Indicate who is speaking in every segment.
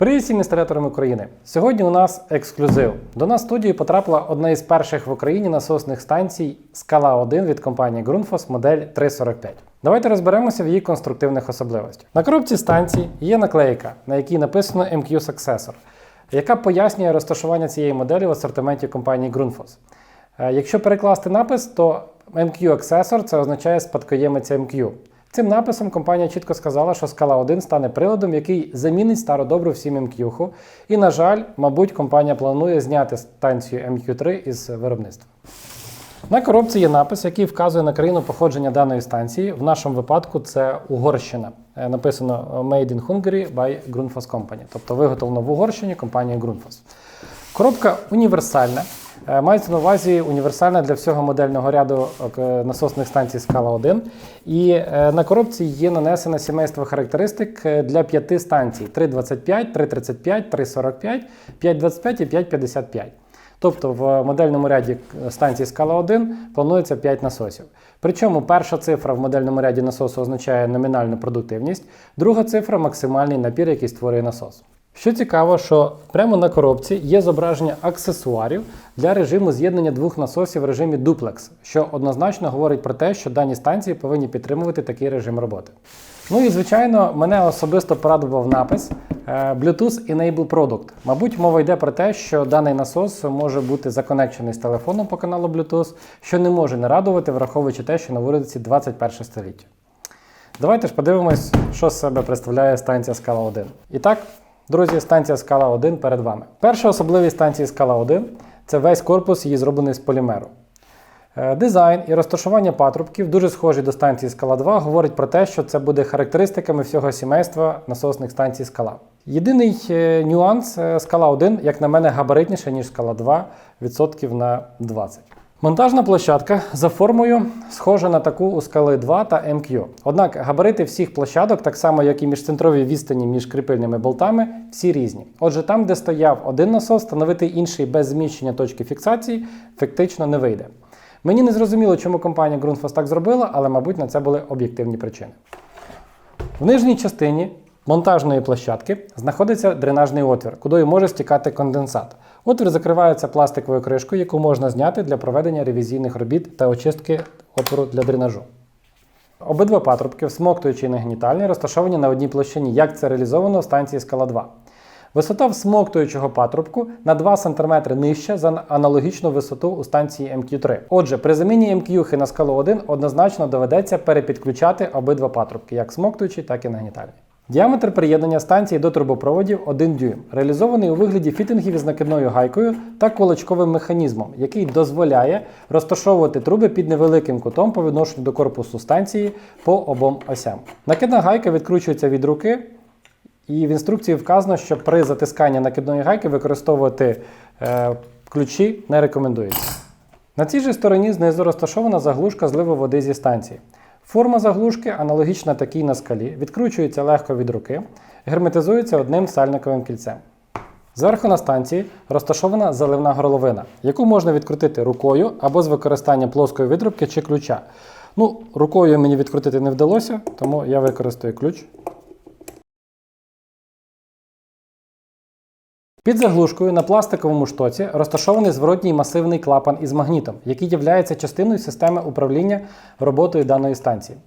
Speaker 1: Привіт всім інсталяторам України! Сьогодні у нас ексклюзив. До нас в студію потрапила одна із перших в Україні насосних станцій Скала 1 від компанії Grundfos модель 345. Давайте розберемося в її конструктивних особливостях. На коробці станції є наклейка, на якій написано MQ Successor, яка пояснює розташування цієї моделі в асортименті компанії Grundfos. Е, Якщо перекласти напис, то MQ Accessor це означає спадкоємець MQ. Цим написом компанія чітко сказала, що скала 1 стане приладом, який замінить стару добру всім MQ. І, на жаль, мабуть, компанія планує зняти станцію MQ3 із виробництва. На коробці є напис, який вказує на країну походження даної станції. В нашому випадку це Угорщина. Е, Написано Made in Hungary by Grundfos Company, тобто виготовлено в Угорщині компанією Grundfos. Коробка універсальна. Е, Мається на увазі універсальна для всього модельного ряду е, насосних станцій Scala 1. І е, на коробці є нанесено сімейство характеристик для п'яти станцій: 325, 335, 345, 525 і 555. Тобто в модельному ряді станції Scala 1 планується 5 насосів. Причому перша цифра в модельному ряді насосу означає номінальну продуктивність, друга цифра максимальний напір, який створює насос. Що цікаво, що прямо на коробці є зображення аксесуарів для режиму з'єднання двох насосів в режимі Duplex, що однозначно говорить про те, що дані станції повинні підтримувати такий режим роботи. Ну і звичайно, мене особисто порадував напис е, Bluetooth Enable Product. Мабуть, мова йде про те, що даний насос може бути законекчений з телефоном по каналу Bluetooth, що не може не радувати, враховуючи те, що на вулиці 21 століття. Давайте ж подивимось, що з себе представляє станція Scala 1. І так, друзі, станція Scala 1 перед вами. Перша особливість станції Scala 1 це весь корпус її зроблений з полімеру. Е, Дизайн і розташування патрубків дуже схожі до станції Scala 2, говорить про те, що це буде характеристиками всього сімейства насосних станцій Scala. Єдиний е, нюанс е, Scala 1, як на мене, габаритніше, ніж Scala 2 відсотків на 20. Монтажна площадка за формою схожа на таку у скали 2 та MQ. Однак габарити всіх площадок, так само як і міжцентрові відстані між кріпильними болтами, всі різні. Отже, там, де стояв один насос, встановити інший без зміщення точки фіксації фактично не вийде. Мені не зрозуміло, чому компанія Grundfos так зробила, але, мабуть, на це були об'єктивні причини. В нижній частині монтажної площадки знаходиться дренажний отвір, куди може стікати конденсат. Отвір закривається пластиковою кришкою, яку можна зняти для проведення ревізійних робіт та очистки отвору для дренажу. Обидва патрубки, всмоктуючі і нагнітальні, розташовані на одній площині, як це реалізовано в станції Скала 2. Висота всмоктуючого патрубку на 2 см нижча за аналогічну висоту у станції MQ3. Отже, при заміні MQ на скалу 1 однозначно доведеться перепідключати обидва патрубки, як смоктуючий, так і нагнітальний. Діаметр приєднання станції до трубопроводів 1 дюйм, реалізований у вигляді фітингів із накидною гайкою та кулачковим механізмом, який дозволяє розташовувати труби під невеликим кутом по відношенню до корпусу станції по обом осям. Накидна гайка відкручується від руки, і в інструкції вказано, що при затисканні накидної гайки використовувати е, ключі не рекомендується. На цій же стороні знизу розташована заглушка зливу води зі станції. Форма заглушки аналогічна такій на скалі, відкручується легко від руки, герметизується одним сальниковим кільцем. Зверху на станції розташована заливна горловина, яку можна відкрутити рукою або з використанням плоскої відрубки чи ключа. Ну, рукою мені відкрутити не вдалося, тому я використаю ключ. Під заглушкою на пластиковому штоці розташований зворотній масивний клапан із магнітом, який є частиною системи управління роботою даної станції.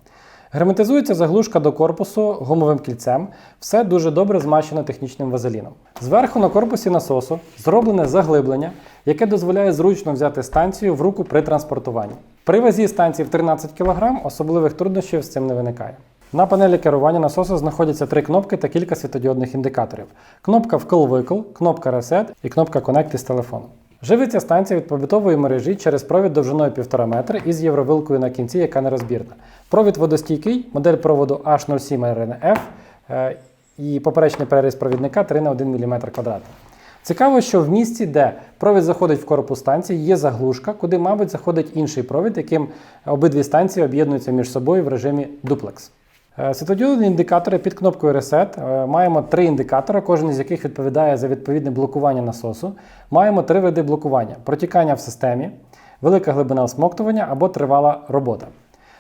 Speaker 1: Герметизується заглушка до корпусу гумовим кільцем, все дуже добре змащено технічним вазеліном. Зверху на корпусі насосу зроблене заглиблення, яке дозволяє зручно взяти станцію в руку при транспортуванні. При вазі станції в 13 кг особливих труднощів з цим не виникає. На панелі керування насосу знаходяться три кнопки та кілька світодіодних індикаторів: кнопка вкл-викл, кнопка Reset і кнопка Connect із телефону. Живиться станція від побутової мережі через провід довжиною 1,5 метра із євровилкою на кінці, яка нерозбірна. Провід водостійкий, модель проводу H07RNF е, і поперечний переріз провідника 3 на 1 мм квадратний. Цікаво, що в місці, де провід заходить в корпус станції, є заглушка, куди, мабуть, заходить інший провід, яким обидві станції об'єднуються між собою в режимі дуплекс. Е, Світодіодні індикатори під кнопкою Reset. Е, Маємо три індикатори, кожен із яких відповідає за відповідне блокування насосу. Маємо три види блокування: протікання в системі, велика глибина всмоктування або тривала робота.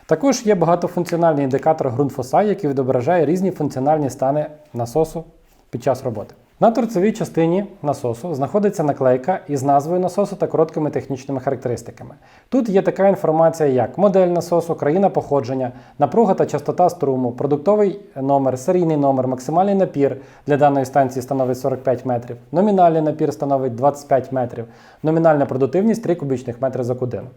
Speaker 1: Також є багатофункціональний індикатор ґрунтфоса, який відображає різні функціональні стани насосу під час роботи. На торцевій частині насосу знаходиться наклейка із назвою насосу та короткими технічними характеристиками. Тут є така інформація, як модель насосу, країна походження, напруга та частота струму, продуктовий номер, серійний номер, максимальний напір для даної станції становить 45 метрів, номінальний напір становить 25 метрів, номінальна продуктивність 3 кубічних метри за годину.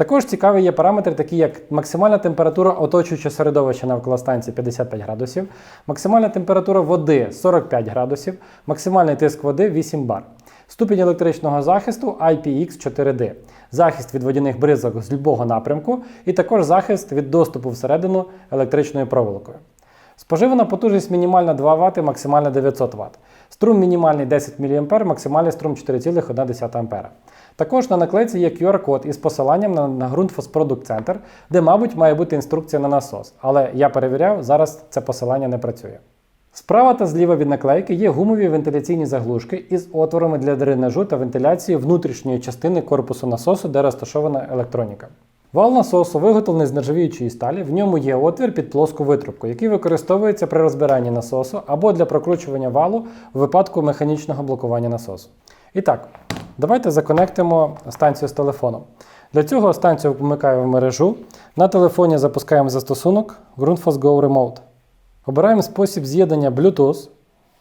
Speaker 1: Також цікаві є параметри, такі як максимальна температура оточуючого середовища навколо станції 55 градусів, максимальна температура води 45 градусів, максимальний тиск води 8 бар. Ступінь електричного захисту IPX4D, захист від водяних бризок з любого напрямку, і також захист від доступу всередину електричною проволокою. Споживана потужність мінімальна 2 Вт, максимальна 900 Вт. Струм мінімальний 10 мА, максимальний струм 4,1 А. Також на наклейці є QR-код із посиланням на, на Grundfos Center, де, мабуть, має бути інструкція на насос. Але я перевіряв, зараз це посилання не працює. Справа та зліва від наклейки є гумові вентиляційні заглушки із отворами для дренажу та вентиляції внутрішньої частини корпусу насосу, де розташована електроніка. Вал насосу виготовлений з нержавіючої сталі, в ньому є отвір під плоску витрубку, який використовується при розбиранні насосу або для прокручування валу в випадку механічного блокування насосу. І так, давайте законектимо станцію з телефоном. Для цього станцію вмикаю в мережу. На телефоні запускаємо застосунок Grundfos Go Remote. Обираємо спосіб з'єднання Bluetooth.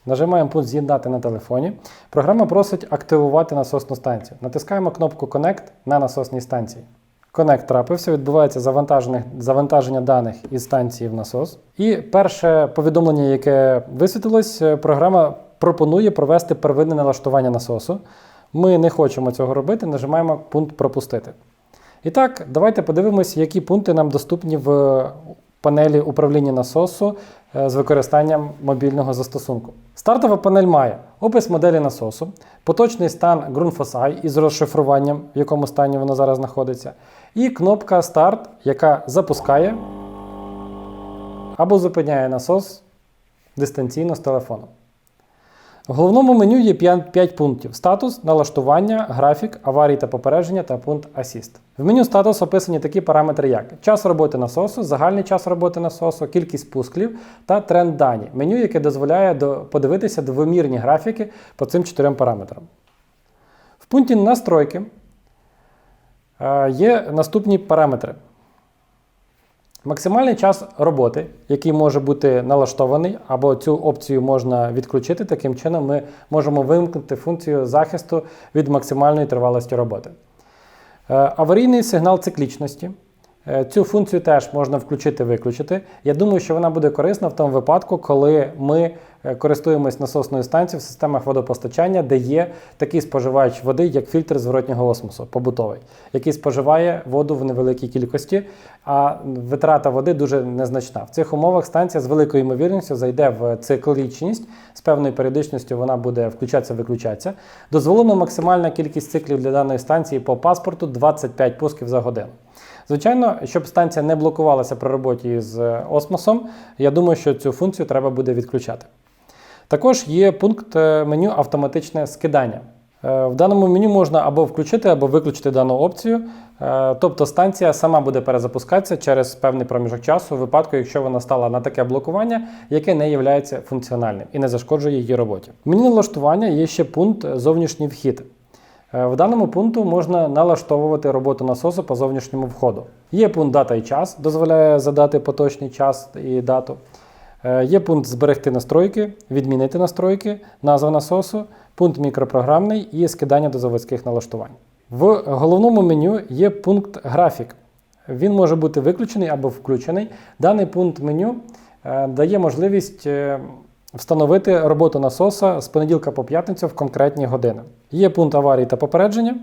Speaker 1: Нажимаємо пункт З'єднати на телефоні. Програма просить активувати насосну станцію. Натискаємо кнопку Connect на насосній станції. Connect трапився, відбувається завантаження, завантаження даних із станції в насос. І перше повідомлення, яке висвітилось, е, програма пропонує провести первинне налаштування насосу. Ми не хочемо цього робити, нажимаємо пункт Пропустити. І так, давайте подивимося, які пункти нам доступні в панелі управління насосу е, з використанням мобільного застосунку. Стартова панель має опис моделі насосу, поточний стан Grundfos із розшифруванням, в якому стані воно зараз знаходиться, і кнопка Старт, яка запускає або зупиняє насос дистанційно з телефону. В головному меню є 5 пунктів: статус, налаштування, графік, аварії та попередження та пункт Assist. В меню статус описані такі параметри, як час роботи насосу, загальний час роботи насосу, кількість пусклів та тренд дані. Меню, яке дозволяє подивитися двомірні графіки по цим чотирьом параметрам. В пункті настройки е, є наступні параметри. Максимальний час роботи, який може бути налаштований, або цю опцію можна відключити. Таким чином, ми можемо вимкнути функцію захисту від максимальної тривалості роботи. Е, Аварійний сигнал циклічності. Е, Цю функцію теж можна включити-виключити. Я думаю, що вона буде корисна в тому випадку, коли ми е, користуємось насосною станцією в системах водопостачання, де є такий споживач води, як фільтр зворотнього осмосу, побутовий, який споживає воду в невеликій кількості, а витрата води дуже незначна. В цих умовах станція з великою ймовірністю зайде в циклічність, з певною періодичністю вона буде включатися-виключатися. Дозволена максимальна кількість циклів для даної станції по паспорту 25 пусків за годину. Звичайно, щоб станція не блокувалася при роботі з е, осмосом, я думаю, що цю функцію треба буде відключати. Також є пункт е, меню автоматичне скидання. Е, В даному меню можна або включити, або виключити дану опцію. Тобто станція сама буде перезапускатися через певний проміжок часу, у випадку, якщо вона стала на таке блокування, яке не є функціональним і не зашкоджує її роботі. В меню налаштування є ще пункт зовнішній вхід. Е, В даному пункту можна налаштовувати роботу насосу по зовнішньому входу. Є пункт дата і час, дозволяє задати поточний час і дату. Е, Є пункт зберегти настройки, відмінити настройки, назва насосу, пункт мікропрограмний і скидання до заводських налаштувань. В головному меню є пункт графік. Він може бути виключений або включений. Даний пункт меню е, дає можливість встановити роботу насоса з понеділка по п'ятницю в конкретні години. Є пункт аварії та попередження,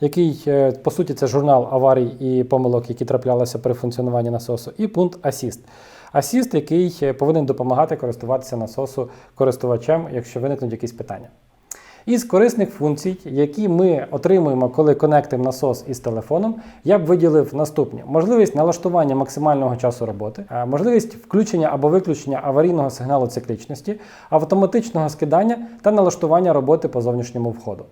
Speaker 1: який, е, по суті, це журнал аварій і помилок, які траплялися при функціонуванні насосу, і пункт асіст. Асіст, який е, повинен допомагати користуватися насосу користувачем, якщо виникнуть якісь питання. Із корисних функцій, які ми отримуємо, коли конектимо насос із телефоном, я б виділив наступні: можливість налаштування максимального часу роботи, е, можливість включення або виключення аварійного сигналу циклічності, автоматичного скидання та налаштування роботи по зовнішньому входу.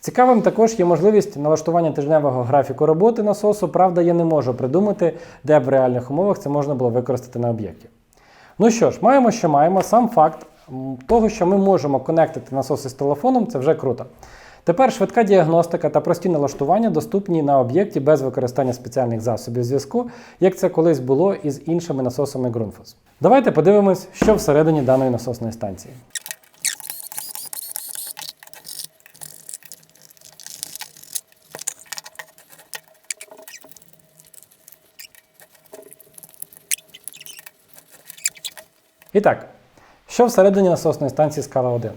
Speaker 1: Цікавим також є можливість налаштування тижневого графіку роботи насосу. Правда, я не можу придумати, де б в реальних умовах це можна було використати на об'єкті. Ну що ж, маємо, що маємо. Сам факт того, що ми можемо конектити насоси з телефоном, це вже круто. Тепер швидка діагностика та прості налаштування доступні на об'єкті без використання спеціальних засобів зв'язку, як це колись було із іншими насосами Grundfos. Давайте подивимось, що всередині даної насосної станції. І що всередині насосної станції скала 1?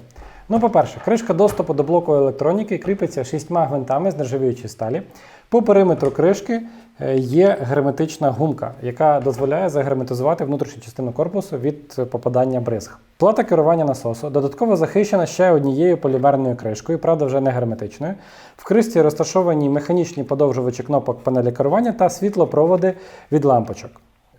Speaker 1: Ну, по-перше, кришка доступу до блоку електроніки кріпиться шістьма гвинтами з нержавіючої сталі. По периметру кришки е, є герметична гумка, яка дозволяє загерметизувати внутрішню частину корпусу від е, попадання бризг. Плата керування насосу додатково захищена ще однією полімерною кришкою, правда, вже не герметичною. В кришці розташовані механічні подовжувачі кнопок панелі керування та світлопроводи від лампочок.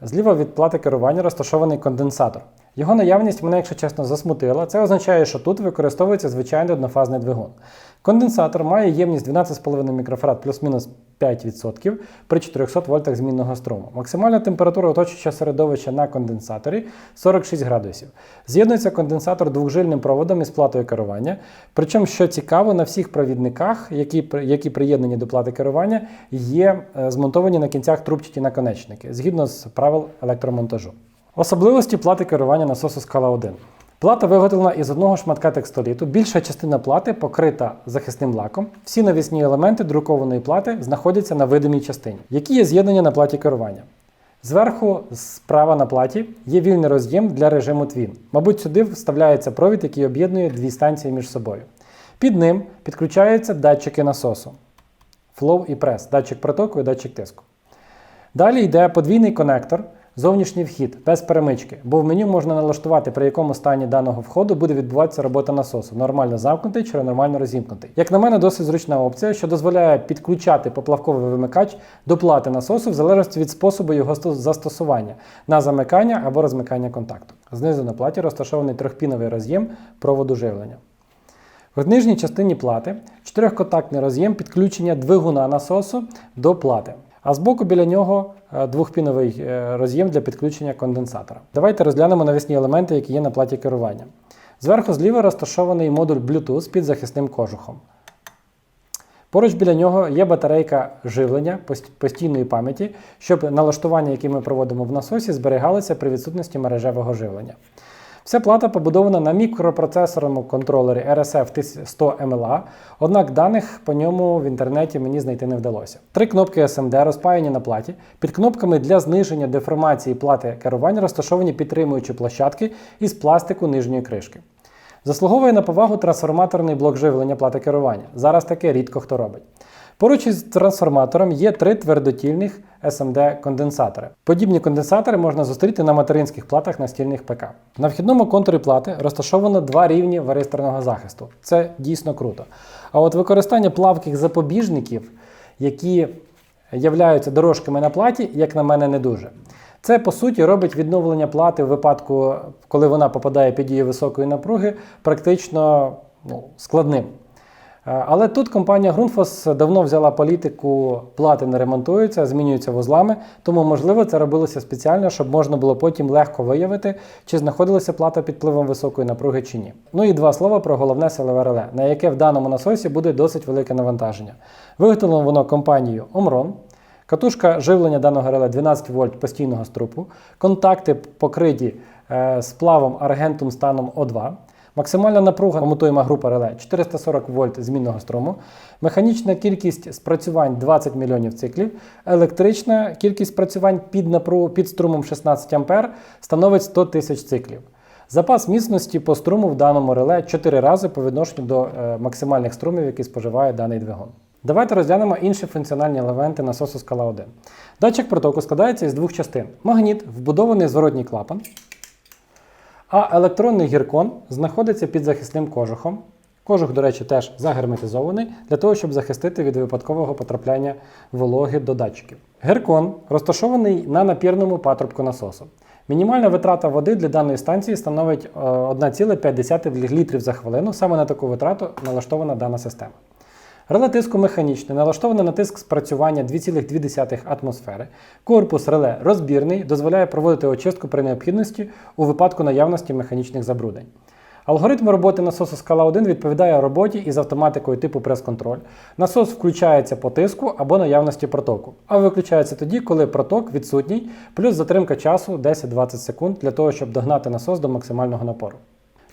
Speaker 1: Зліва від плати керування розташований конденсатор. Його наявність мене, якщо чесно, засмутила. Це означає, що тут використовується звичайний однофазний двигун. Конденсатор має ємність 12,5 мікрофарад плюс-мінус 5% при 400 вольтах змінного струму. Максимальна температура оточуючого середовища на конденсаторі 46 градусів. З'єднується конденсатор двохжильним проводом із платою керування. Причому, що цікаво, на всіх провідниках, які, які приєднані до плати керування, є е, змонтовані на кінцях трубчаті наконечники згідно з правил електромонтажу. Особливості плати керування насосу скала 1. Плата виготовлена із одного шматка текстоліту. Більша частина плати покрита захисним лаком. Всі навісні елементи друкованої плати знаходяться на видимій частині, які є з'єднання на платі керування. Зверху, справа на платі, є вільний роз'єм для режиму Twin. Мабуть, сюди вставляється провід, який об'єднує дві станції між собою. Під ним підключаються датчики насосу. Flow і прес, датчик протоку і датчик тиску. Далі йде подвійний конектор, зовнішній вхід без перемички, бо в меню можна налаштувати, при якому стані даного входу буде відбуватися робота насосу, нормально замкнутий чи нормально розімкнутий. Як на мене, досить зручна опція, що дозволяє підключати поплавковий вимикач до плати насосу в залежності від способу його застосування на замикання або розмикання контакту. Знизу на платі розташований трьохпіновий роз'єм проводу живлення. В нижній частині плати чотирьохконтактний роз'єм підключення двигуна насосу до плати. А збоку біля нього двохпіновий е, роз'єм для підключення конденсатора. Давайте розглянемо навісні елементи, які є на платі керування. Зверху зліва розташований модуль Bluetooth під захисним кожухом. Поруч біля нього є батарейка живлення постійної пам'яті, щоб налаштування, які ми проводимо в насосі, зберігалося при відсутності мережевого живлення. Вся плата побудована на мікропроцесорному контролері RSF 100 MLA, однак даних по ньому в інтернеті мені знайти не вдалося. Три кнопки SMD розпаяні на платі. Під кнопками для зниження деформації плати керування розташовані підтримуючі площадки із пластику нижньої кришки. Заслуговує на повагу трансформаторний блок живлення плати керування. Зараз таке рідко хто робить. Поруч із трансформатором є три твердотільних SMD конденсатори. Подібні конденсатори можна зустріти на материнських платах настільних ПК. На вхідному контурі плати розташовано два рівні варисторного захисту. Це дійсно круто. А от використання плавких запобіжників, які являються дорожками на платі, як на мене, не дуже. Це по суті робить відновлення плати в випадку, коли вона попадає під дію високої напруги, практично ну, складним. Е, Але тут компанія Grundfos давно взяла політику плати не ремонтуються, змінюються вузлами, тому можливо це робилося спеціально, щоб можна було потім легко виявити, чи знаходилася плата під впливом високої напруги чи ні. Ну і два слова про головне силове реле, на яке в даному насосі буде досить велике навантаження. Виготовлено воно компанією Omron. Катушка живлення даного реле 12 вольт постійного струпу, контакти покриті е, сплавом аргентум станом О2. Максимальна напруга комутуєма група реле 440 вольт змінного струму, механічна кількість спрацювань 20 мільйонів циклів, електрична кількість спрацювань під, напругу, під струмом 16 А становить 100 тисяч циклів. Запас міцності по струму в даному реле 4 рази по відношенню до е, максимальних струмів, які споживає даний двигун. Давайте розглянемо інші функціональні елементи насосу скала 1. Датчик протоку складається із двох частин: магніт, вбудований зворотній клапан, а електронний гіркон знаходиться під захисним кожухом. Кожух, до речі, теж загерметизований для того, щоб захистити від випадкового потрапляння вологи до датчиків. Гіркон розташований на напірному патрубку насосу. Мінімальна витрата води для даної станції становить е, 1,5 літрів за хвилину. Саме на таку витрату налаштована дана система. Реле тиску механічне, налаштоване на тиск спрацювання 2,2 атмосфери. Корпус реле розбірний, дозволяє проводити очистку при необхідності у випадку наявності механічних забруднень. Алгоритм роботи насосу скала 1 відповідає роботі із автоматикою типу прес-контроль. Насос включається по тиску або наявності протоку, а виключається тоді, коли проток відсутній, плюс затримка часу 10-20 секунд для того, щоб догнати насос до максимального напору.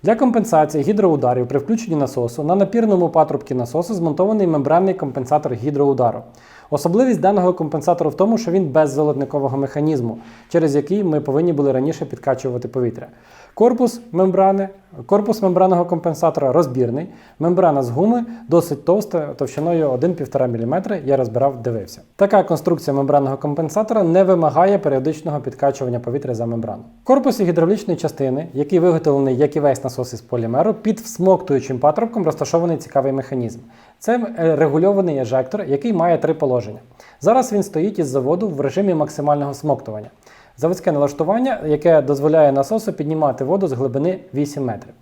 Speaker 1: Для компенсації гідроударів при включенні насосу на напірному патрубці насосу змонтований мембранний компенсатор гідроудару. Особливість даного компенсатору в тому, що він без золотникового механізму, через який ми повинні були раніше підкачувати повітря. Корпус мембрани, корпус мембранного компенсатора розбірний, мембрана з гуми досить товста, товщиною 1-1,5 мм, я розбирав, дивився. Така конструкція мембранного компенсатора не вимагає періодичного підкачування повітря за мембрану. В корпусі гідравлічної частини, який виготовлений, як і весь насос із полімеру, під всмоктуючим патрубком розташований цікавий механізм. Це е, регульований ежектор, який має три положення. Зараз він стоїть із заводу в режимі максимального смоктування. Заводське налаштування, яке дозволяє насосу піднімати воду з глибини 8 метрів.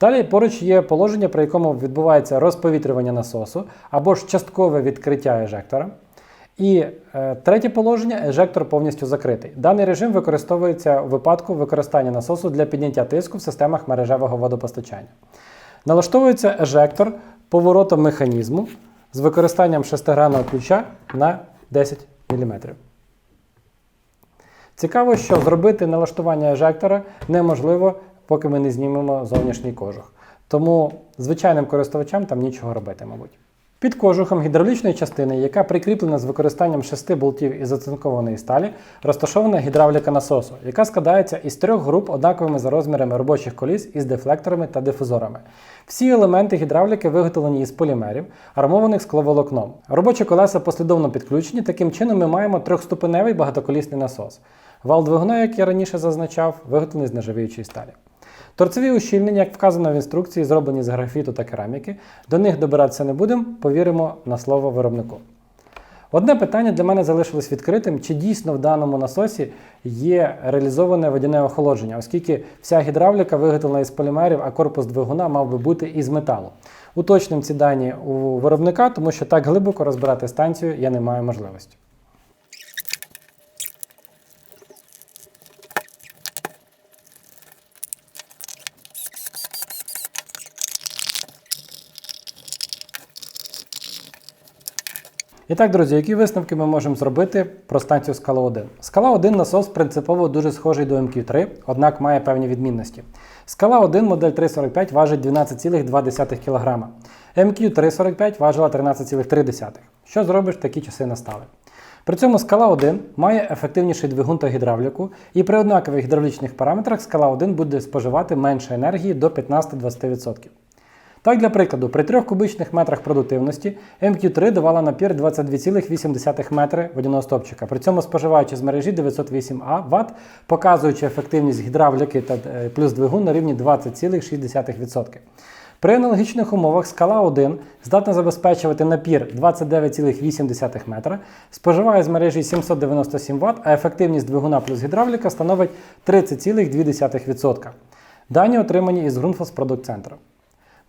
Speaker 1: Далі поруч є положення, при якому відбувається розповітрювання насосу або ж часткове відкриття ежектора. І е, третє положення ежектор повністю закритий. Даний режим використовується у випадку використання насосу для підняття тиску в системах мережевого водопостачання. Налаштовується ежектор поворотом механізму з використанням шестигранного ключа на 10 мм. Цікаво, що зробити налаштування ежектора неможливо, поки ми не знімемо зовнішній кожух. Тому звичайним користувачам там нічого робити, мабуть. Під кожухом гідравлічної частини, яка прикріплена з використанням шести болтів із оцинкованої сталі, розташована гідравліка насосу, яка складається із трьох груп однаковими за розмірами робочих коліс із дефлекторами та дифузорами. Всі елементи гідравліки виготовлені із полімерів, армованих скловолокном. Робочі колеса послідовно підключені, таким чином ми маємо трьохступеневий багатоколісний насос. Вал двигуна, як я раніше зазначав, виготовлений з нержавіючої сталі. Торцеві ущільнення, як вказано в інструкції, зроблені з графіту та кераміки. До них добиратися не будемо, повіримо на слово виробнику. Одне питання для мене залишилось відкритим: чи дійсно в даному насосі є реалізоване водяне охолодження, оскільки вся гідравліка виготовлена із полімерів, а корпус двигуна мав би бути із металу. Уточним ці дані у виробника, тому що так глибоко розбирати станцію я не маю можливості. І так, друзі, які висновки ми можемо зробити про станцію Скала 1? Скала 1 насос принципово дуже схожий до МQ3, однак має певні відмінності. Скала 1 модель 345 важить 12,2 кг. MQ345 важила 13,3 Що зробиш, такі часи настали. При цьому скала 1 має ефективніший двигун та гідравліку, і при однакових гідравлічних параметрах скала 1 буде споживати менше енергії до 15-20%. Так, для прикладу, при 3 кубичних метрах продуктивності MQ3 давала напір 22,8 метри водяного стопчика, при цьому споживаючи з мережі 908 А Вт, показуючи ефективність гідравліки та е, плюс двигун на рівні 20,6%. При аналогічних умовах скала 1 здатна забезпечувати напір 29,8 метра, споживає з мережі 797 Вт, а ефективність двигуна плюс гідравліка становить 30,2%. Дані отримані із Grundfos Product Center.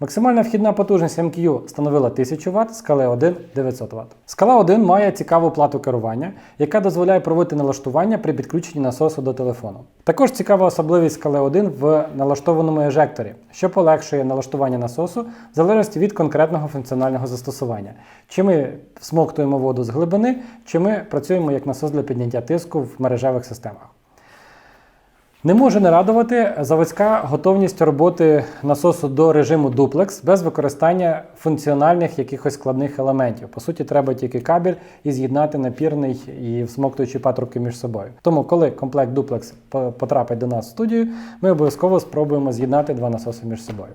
Speaker 1: Максимальна вхідна потужність MQ становила 1000 Вт, скали 1 900 Вт. Скала 1 має цікаву плату керування, яка дозволяє проводити налаштування при підключенні насосу до телефону. Також цікава особливість скали 1 в налаштованому ежекторі, що полегшує налаштування насосу в залежності від конкретного функціонального застосування. Чи ми всмоктуємо воду з глибини, чи ми працюємо як насос для підняття тиску в мережевих системах. Не може не радувати заводська готовність роботи насосу до режиму дуплекс без використання функціональних якихось складних елементів. По суті, треба тільки кабель і з'єднати напірний і всмоктуючі патрубки між собою. Тому, коли комплект дуплекс потрапить до нас в студію, ми обов'язково спробуємо з'єднати два насоси між собою.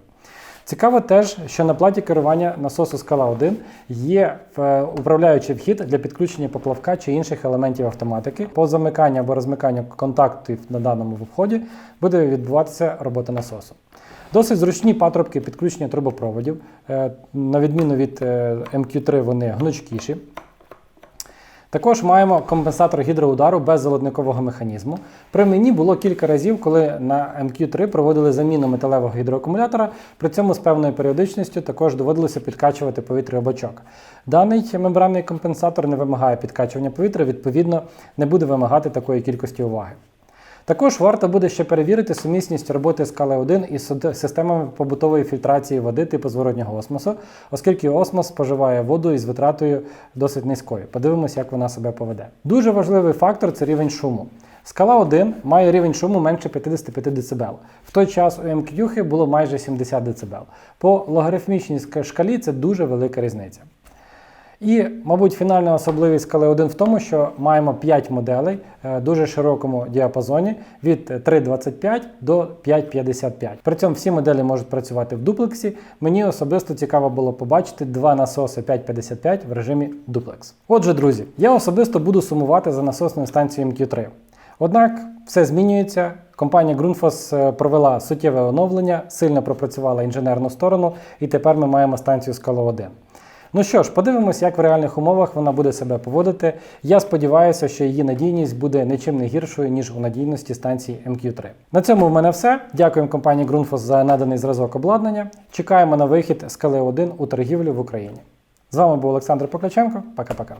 Speaker 1: Цікаво теж, що на платі керування насосу скала 1 є е, управляючий вхід для підключення поплавка чи інших елементів автоматики. По замиканню або розмиканню контактів на даному вході буде відбуватися робота насосу. Досить зручні патрубки підключення трубопроводів. Е, на відміну від е, MQ3, вони гнучкіші. Також маємо компенсатор гідроудару без золотникового механізму. При мені було кілька разів, коли на MQ3 проводили заміну металевого гідроакумулятора, при цьому з певною періодичністю також доводилося підкачувати повітря бачок. Даний мембранний компенсатор не вимагає підкачування повітря, відповідно, не буде вимагати такої кількості уваги. Також варто буде ще перевірити сумісність роботи скали 1 із системами побутової фільтрації води типу зворотнього осмосу, оскільки осмос споживає воду із витратою досить низькою. Подивимось, як вона себе поведе. Дуже важливий фактор це рівень шуму. Скала 1 має рівень шуму менше 55 дБ. В той час у МКЮхи було майже 70 дБ. По логарифмічній шкалі це дуже велика різниця. І, мабуть, фінальна особливість скали 1 в тому, що маємо 5 моделей е, дуже широкому діапазоні від 3.25 до 5.55. При цьому всі моделі можуть працювати в дуплексі. Мені особисто цікаво було побачити два насоси 5.55 в режимі дуплекс. Отже, друзі, я особисто буду сумувати за насосною станцією MQ3. Однак все змінюється. Компанія Grundfos е, провела суттєве оновлення, сильно пропрацювала інженерну сторону, і тепер ми маємо станцію Scala 1. Ну що ж, подивимось, як в реальних умовах вона буде себе поводити. Я сподіваюся, що її надійність буде нічим не гіршою, ніж у надійності станції MQ3. На цьому в мене все. Дякуємо компанії Grundfos за наданий зразок обладнання. Чекаємо на вихід Scala 1 у торгівлю в Україні. З вами був Олександр Покляченко. Пока-пока.